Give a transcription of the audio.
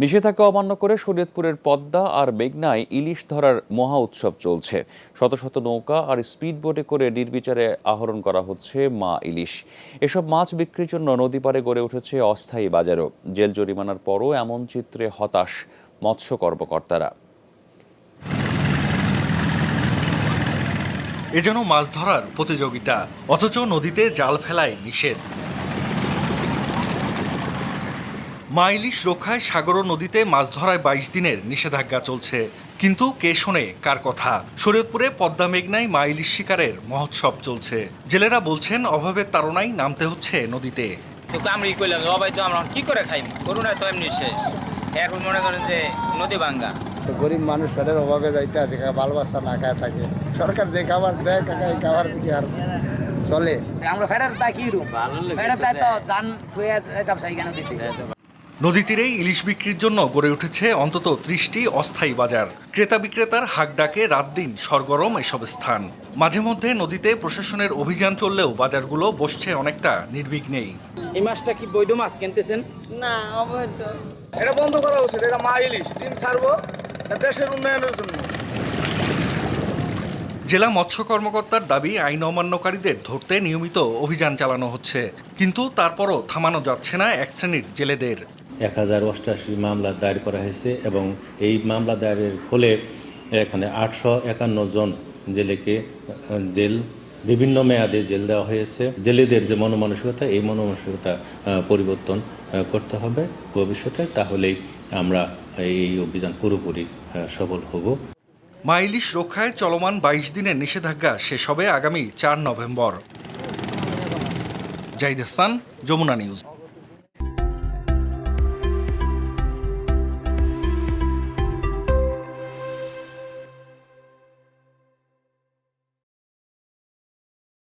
নিষেধাজ্ঞা অমান্য করে শরীয়তপুরের পদ্মা আর মেঘনায় ইলিশ ধরার মহা উৎসব চলছে। শত শত নৌকা আর স্পিড বোটে করে নির্বিচারে আহরণ করা হচ্ছে মা ইলিশ। এসব মাছ বিক্রির জন্য নদী পারে গড়ে উঠেছে অস্থায়ী বাজারও। জেল জরিমানার পরও এমন চিত্রে হতাশ মৎস্য কর্মকর্তারা। এ যেন মাছ ধরার প্রতিযোগিতা, অথচ নদীতে জাল ফেলায় নিষেধ। মা ইলিশ রক্ষায় সাগর ও নদীতে মাছ ধরায় বাইশ দিনের নিষেধাজ্ঞা চলছে। কিন্তু কে শোনে কার কথা? শরীয়তপুরে পদ্মা মেঘনায় মাইলিশ শিকারের মহোৎসব চলছে। জেলেরা বলছেন অভাবের তাড়নায় নামতে হচ্ছে নদীতে। আমরা আমরা কি করে খাই তো এমনি শেষ। এখন মনে করেন যে নদী ভাঙ্গা। তো গরিব মানুষ পেটের অভাবে যাইতে আছে বাল না খায় থাকে। সরকার যে খাবার দেয় কাকা এই খাবার আর চলে। আমরা ফেরার তা কি রূপ ফেরার তাই তো জান হয়ে যেতাম সেইখানে দিতে। নদী তীরেই ইলিশ বিক্রির জন্য গড়ে উঠেছে অন্তত ত্রিশটি অস্থায়ী বাজার। ক্রেতা বিক্রেতার হাক ডাকে রাত দিন সরগরম এসব স্থান। মাঝে মধ্যে নদীতে প্রশাসনের অভিযান চললেও বাজারগুলো বসছে অনেকটা নির্বিঘ্নেই। এই মাছটা কি বৈধ মাছ কিনতেছেন? না অবৈধ। এটা বন্ধ করা উচিত এটা মা ইলিশ ডিম ছাড়বো দেশের উন্নয়নের জন্য। জেলা মৎস্য কর্মকর্তার দাবি আইন অমান্যকারীদের ধরতে নিয়মিত অভিযান চালানো হচ্ছে। কিন্তু তারপরও থামানো যাচ্ছে না এক শ্রেণির জেলেদের। এক হাজার অষ্টাশি মামলা দায়ের করা হয়েছে এবং এই মামলা দায়েরের ফলে এখানে আটশো একান্ন জন জেলেকে, জেল, বিভিন্ন মেয়াদে জেল দেওয়া হয়েছে। জেলেদের যে মনোমানসিকতা, এই মনোমানসিকতা পরিবর্তন করতে হবে ভবিষ্যতে। তাহলেই আমরা এই অভিযান পুরোপুরি সফল হব। মাইলিশ রক্ষায় চলমান বাইশ দিনের নিষেধাজ্ঞা শেষ হবে আগামী চার নভেম্বর। জাহিদ হাসান, যমুনা নিউজ।